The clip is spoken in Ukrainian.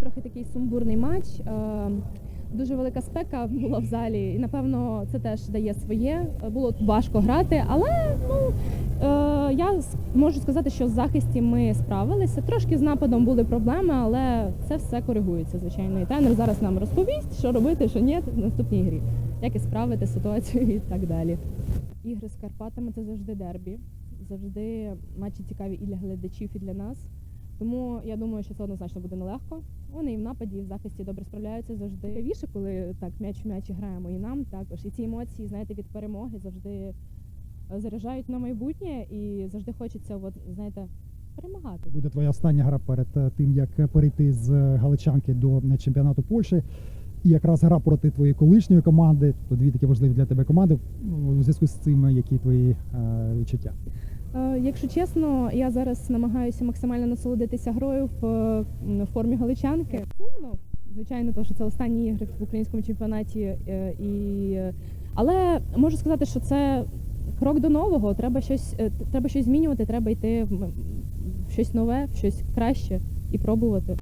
трохи такий сумбурний матч. Е, Дуже велика спека була в залі, і напевно це теж дає своє. Було важко грати, але ну е, я можу сказати, що в захисті ми справилися. Трошки з нападом були проблеми, але це все коригується, звичайно. І тренер зараз нам розповість, що робити, що ні в наступній грі, як і справити ситуацію і так далі. Ігри з Карпатами це завжди дербі, завжди матчі цікаві і для глядачів, і для нас. Тому я думаю, що це однозначно буде нелегко. Вони і в нападі, і в захисті добре справляються завжди. Цікавіше, коли так м'яч в м'ячі граємо, і нам також. І ці емоції, знаєте, від перемоги завжди е, заряджають на майбутнє, і завжди хочеться, от, знаєте, перемагати. Буде твоя остання гра перед е, тим, як перейти з Галичанки до е, чемпіонату Польщі. І якраз гра проти твоєї колишньої команди, то дві такі важливі для тебе команди. У зв'язку з цим, які твої е, відчуття? Е, Якщо чесно, я зараз намагаюся максимально насолодитися грою в, формі галичанки. Сумно, звичайно, тому що це останні ігри в українському чемпіонаті. е, І... Але можу сказати, що це крок до нового. Треба щось, е, треба щось змінювати, треба йти в щось нове, в щось краще і пробувати.